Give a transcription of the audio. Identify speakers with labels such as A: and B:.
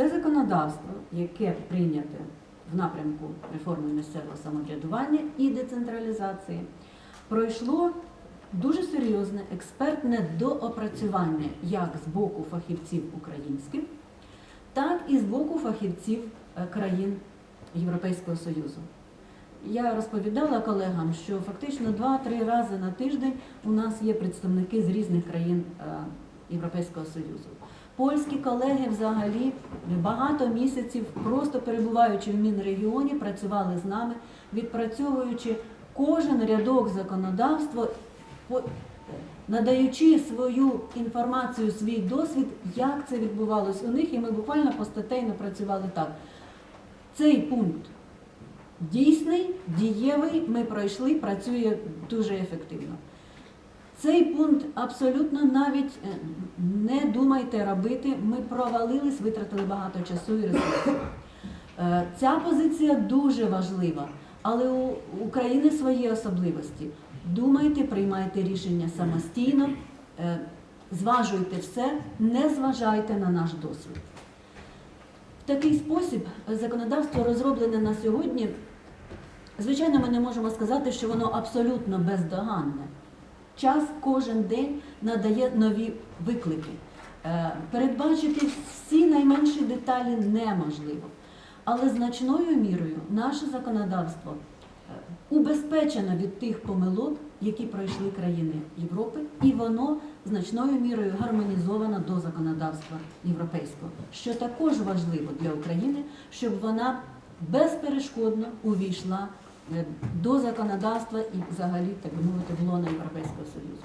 A: це законодавство, яке прийняте в напрямку реформи місцевого самоврядування і децентралізації, пройшло дуже серйозне експертне доопрацювання як з боку фахівців українських, так і з боку фахівців е, країн Європейського Союзу. Я розповідала колегам, що фактично два-три рази на тиждень у нас є представники з різних країн е, Європейського Союзу. Польські колеги взагалі багато місяців, просто перебуваючи в Мінрегіоні, працювали з нами, відпрацьовуючи кожен рядок законодавства, надаючи свою інформацію, свій досвід, як це відбувалось у них, і ми буквально постатейно працювали так. Цей пункт дійсний, дієвий, ми пройшли, працює дуже ефективно. Цей пункт абсолютно навіть е, не думайте робити. Ми провалились, витратили багато часу і ресурсів. Е, Ця позиція дуже важлива, але у України свої особливості. Думайте, приймайте рішення самостійно, е, зважуйте все, не зважайте на наш досвід. В такий спосіб законодавство розроблене на сьогодні. Звичайно, ми не можемо сказати, що воно абсолютно бездоганне. Час кожен день надає нові виклики. Е, Передбачити всі найменші деталі неможливо. Але значною мірою наше законодавство е, убезпечено від тих помилок, які пройшли країни Європи, і воно значною мірою гармонізовано до законодавства європейського, що також важливо для України, щоб вона безперешкодно увійшла до законодавства і взагалі, так би мовити, в лоно Європейського Союзу.